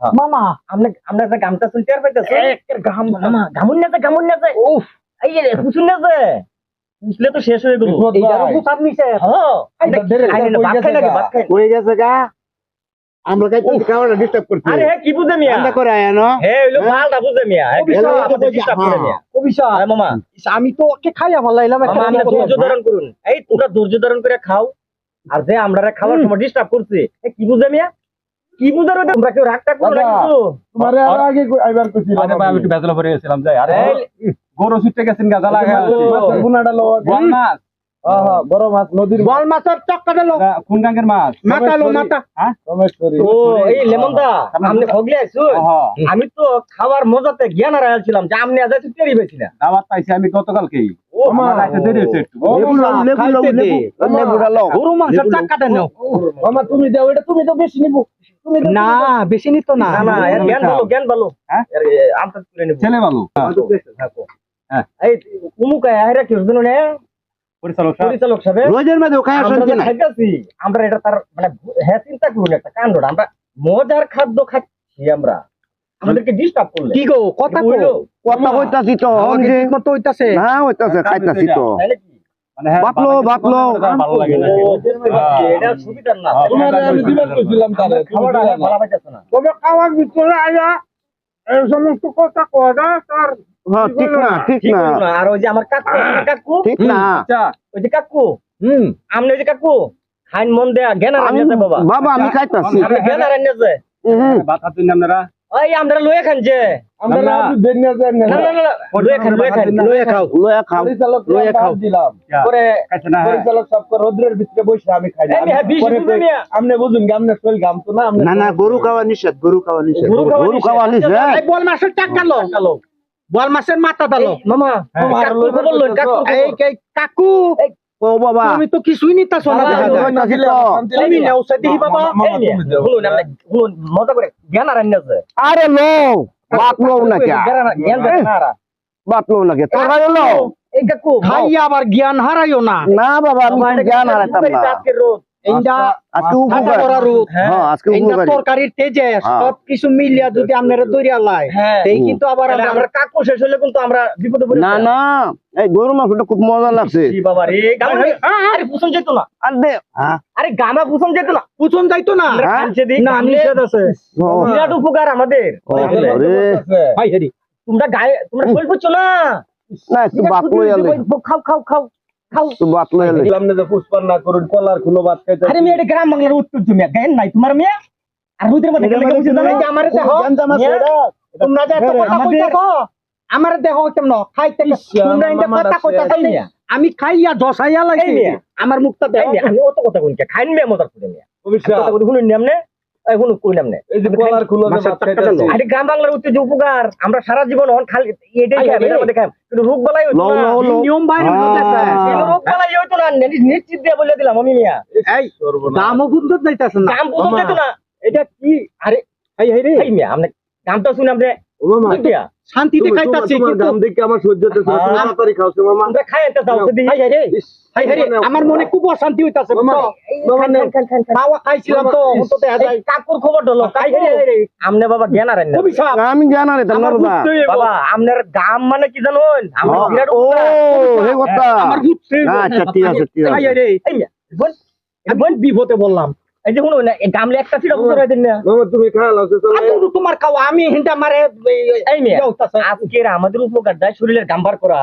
হ্যাঁ। মামা আমরা আমরা একটা গামটা শুনতে আর পাইতেছো? গাম মামা গামুন না গামুন না উফ। এই যে পুষুন না যায় তো শেষ হয়ে গেল। হ্যাঁ। গেছে গা? হয়ে আমরা ডিস্টার্ব করছি। আরে হ্যাঁ কি বুঝে মিয়া? ঠান্ডা করে আয় না? হে হইল মালটা বুঝে মিয়া। হ্যাঁ, করে। মিয়া। অভিশাপ আরে মামা। আমি তো ওকে খাইয়া ভালাইলাম একটা আমরা ধৈর্য ধারণ করুন। এই তোমরা ধৈর্য ধারণ করে খাও। আর যে আমরা খাওয়ার সময় ডিস্টার্ব করছি এ কি বুঝে মিয়া? কি বুঝার ওটা তোমরা কেউ রাগটা করো কিন্তু। তোমারে আরও আগে আইবার কইছি আরে ভাই আমি একটু বেতলা পরে গেছিলাম যাই। আরে গরু ছুটতে গেছেন গাজা লাগা মাছের গুনাটা লও বল মাছ। বড় মাছ নদীর বল মাছের চক্করে লো। কোন গাঙ্গের মাছ। মাথা লো মাথা রমেশ্বরী। ও এই লেমন আপনি ভগলে আইছো আমি তো খাওয়ার মজাতে জ্ঞান হারাই ছিলাম যে আপনি আজ টেরি পেয়েছি না। দাওয়াত পাইছি আমি গতকালকেই। বেশি না নিত না। জ্ঞান ভালো হ্যাঁ? ছেলে ভালো। হ্যাঁ। উমুক আহেরা কি পরিচালক পরিচালক সাহেব রোজের মধ্যে আমরা শুনছি না আমরা এটা তার মানে হ্যাঁ চিন্তা করুন একটা কাণ্ডটা আমরা মজার খাদ্য খাচ্ছি আমরা। আমাদেরকে ডিস্টার্ব করলে। কি গো কথা কো কথা কইতাছি তো আমাকে যে ঠিক হইতাছে। না হইতাছে খাইতাছি তো। তাই নাকি? মানে হ্যাঁ বাতলো, বাতলো। ভালো লাগে না এটা সুবিধার না হ্যাঁ, আমি দিবার কইছিলাম তাহলে তুমি খাওয়াটা দিলা না। ভালো পাইতেছ না। তবে খাওয়ার ভিতরে আয়া এই সমস্ত কথা কয়টা তার হ্যাঁ ঠিক না ঠিক ঠিক না। আর ওই যে আমার কাকু কাকু? ঠিক না। আচ্ছা ওই যে কাকু? হুম। আমনে ওই যে কাকু? খাইন মন দেয়া আর বাবা। বাবা আমি খাইতাছি। হুম। ভাত হাতুন আপনারা ওই আমরা লয়ে খান যে। আমরা না, না। রাজু দেন না দেন না না না না না, লয়ে খান লয়ে খান। লয়ে খাও লয়া খাও পরিচালক খাও। দিলাম। পরে খাইছে না হ্যাঁ। পরিচালক সব রোদ্রের ভিতরে বসে আমি খাই বিশ বুঝে বুঝুন কি শরীর ঘাম তো না না না গরু খাওয়া নিষেধ গরু খাওয়া নিষেধ গরু খাওয়া গরু খাওয়া নিষেধ। নিষেধ বল মাছের চাক্কা লো বল মাছের মাথা দালো মামা হ্যাঁ। কাকু ও বাবা। তুমি তো কিছুই নিতাছ না দেখা যায়। তুমি নেও সে দিহি বাবা? এই মিয়া, শুনুন মজা করে জ্ঞান আর আনিয়ে যায় আরে লো বাত লো না কে? জ্ঞান আর- জ্ঞান দেয় না বাত লো না কে? তোরা লো। এই কাকু খাইয়া আবার জ্ঞান হারাইও না। না বাবা আমি জ্ঞান কি হারাইতাম না। আজকে হ্যাঁ তরকারির তেজে হ্যাঁ। মিলিয়া যদি আপনারা লাই হ্যাঁ। এই কিন্তু আবার তাহলে আমরা আমরা কাকু শেষ হলে কিন্তু আমরা বিপদে পড়ে না না। এই গরু মাংসটা খুব মজা লাগছে। বাবা রে। আরে পুষন যেত না। আর দে। হ্যাঁ। আরে গামা পুষন যেত না। পুচন যাইতো না। নিষেধ আছে। বিরাট উপকার আমাদের। ভাই হেরি। তোমরা গায়ে তোমরা করছ না? একটু খাও খাও খাও। খাও। একটু বাত লো এলে আপনি যে পুষ্পার না করুন কলার খুলো ভাত খাইতে আরে মেয়ে গ্রাম বাংলার উত্তর তুমি গায়েন নাই তোমার মেয়ে? আর রুদের মধ্যে গেলে বুঝে দাও যে আমারে দেখো। তোমরা যে এত কথা কইতাছো আমারে দেখো কেমন খাইতে তোমরা আমার কথা কইতাছো আমি খাইয়া দশাইয়া মিয়া। আমার মুখটা দেখো। মেয়ে, আমি অত কথা খাইন মেয়ে মজার করে মেয়ে। কথা কই শুনুন শুনুন কইলাম না। এই যে কলার খুলো। আরে গ্রাম বাংলার উত্তর উপকার আমরা সারা জীবন অন খালি এটাই আরে, খাই আরে। মধ্যে খাই কিন্তু রোগ বালাই হইতো না। লো লো নিয়ম বাইরে হইতেছে। রোগ বালাই হইতো না? নি- নিশ্চিত দিয়ে বলে দিলাম আমি মিয়া। এই সর্বনাশ। দামও বুঝতে যাইতাছে না। দাম। না। এটা কি? আরে এই এই রে। এই মিয়া আমরা শুনে আমরা শান্তিতে খাইতাছি আমার। তাড়াতাড়ি খাওছো মামা। রে হাই রে আমার মনে খুব অশান্তি হইতাছে। খাওয়া খাইছিলাম তো কাকুর খবর ডলো আমনে বাবা জ্ঞান আর আমি জানা। বাবা। আমনের গাম মানে কি জানুন আমরা বিরাট ও হে কথা আমার আচ্ছা ঠিক আছে ঠিক রে বিপদে বললাম এই যে শুনুন এই গামলে একটা না মামা, তুমি চলো। তোমার আমি মারে এই মিয়া। আজকের আমাদের উপকার দেয় শরীরের গাম্বার করা